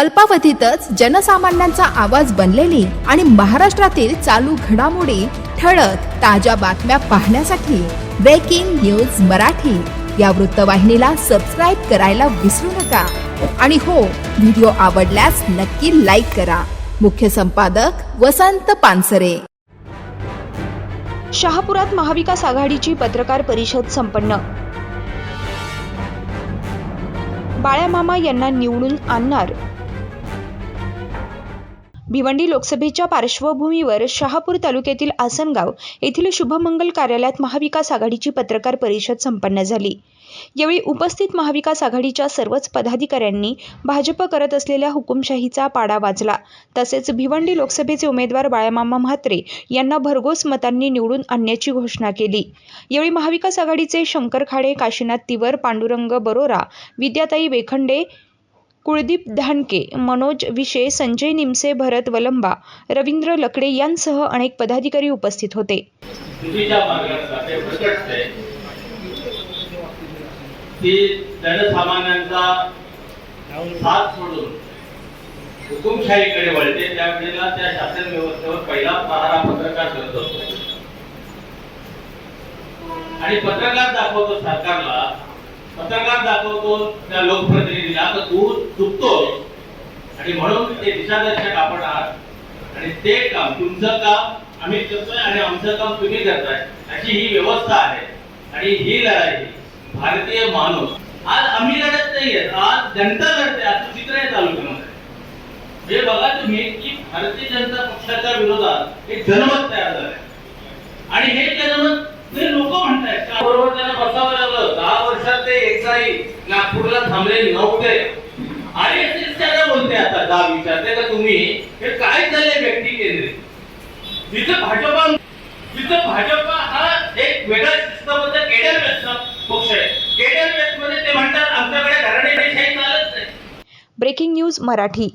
अल्पावधीतच जनसामान्यांचा आवाज बनलेली आणि महाराष्ट्रातील चालू घडामोडी ठळक ताज्या बातम्या पाहण्यासाठी ब्रेकिंग न्यूज मराठी. या वृत्तवाहिनीला सबस्क्राईब करायला विसरू नका. आणि हो व्हिडिओ आवडल्यास नक्की लाईक करा. मुख्य संपादक वसंत पानसरे. शहापुरात महाविकास आघाडीची पत्रकार परिषद संपन्न. बाळ्यामामा यांना निवडून आणणार भिवंडी लोकसभेच्या पार्श्वभूमीवर शहापूर तालुक्यातील आसनगाव येथील शुभमंगल कार्यालयात महाविकास आघाडीची पत्रकार परिषद संपन्न झाली. यावेळी उपस्थित महाविकास आघाडीच्या सर्वच पदाधिकाऱ्यांनी भाजप करत असलेल्या हुकुमशाहीचा पाडा वाजला. तसेच भिवंडी लोकसभेचे उमेदवार बाळामामा म्हात्रे यांना भरघोस मतांनी निवडून आणण्याची घोषणा केली. यावेळी महाविकास आघाडीचे शंकर खाडे काशीनाथ तिवर पांडुरंग बरोरा विद्याताई वेखंडे कुळदीप धानके मनोज विशे संजय निमसे भरत वलंबा रवींद्र लकडे यांसह अनेक पदाधिकारी उपस्थित होते. हुकुमशाहीकडे वळते त्यावेळेला त्या शासन व्यवस्थेवर पहिला पहारा पत्रकार करत असतो. आणि पत्रकार दाखवतो सरकारला पत्रकार दाखवतो त्या लोकप्रतिनिधी तर तू चुकतो आणि म्हणून ते दिशादर्शक आपण आहात. आणि ते काम तुमचं काम आम्ही करतोय आणि आमचं काम तुम्ही करताय. अशी ही व्यवस्था आहे. आणि ही लढाई भारतीय माणूस. आज आम्ही लढत नाहीये. आज जनता लढते. आज चित्र आहे तालुक्यामध्ये. हे बघा तुम्ही की भारतीय जनता पक्षाच्या विरोधात एक जनमत तयार झालंय. आणि हे नाही नागपूरला थांबले नव्हते. आणि त्याला बोलते आता दहा विचारते का तुम्ही हे काय झाले व्यक्ती केंद्रित तिथं भाजपा तिथं भाजपा हा एक वेगळा सिस्टम होता केडर व्यस्त पक्ष आहे. केडर व्यस्त मध्ये ते म्हणतात आमच्याकडे घराणे चालत नाही. Breaking news Marathi.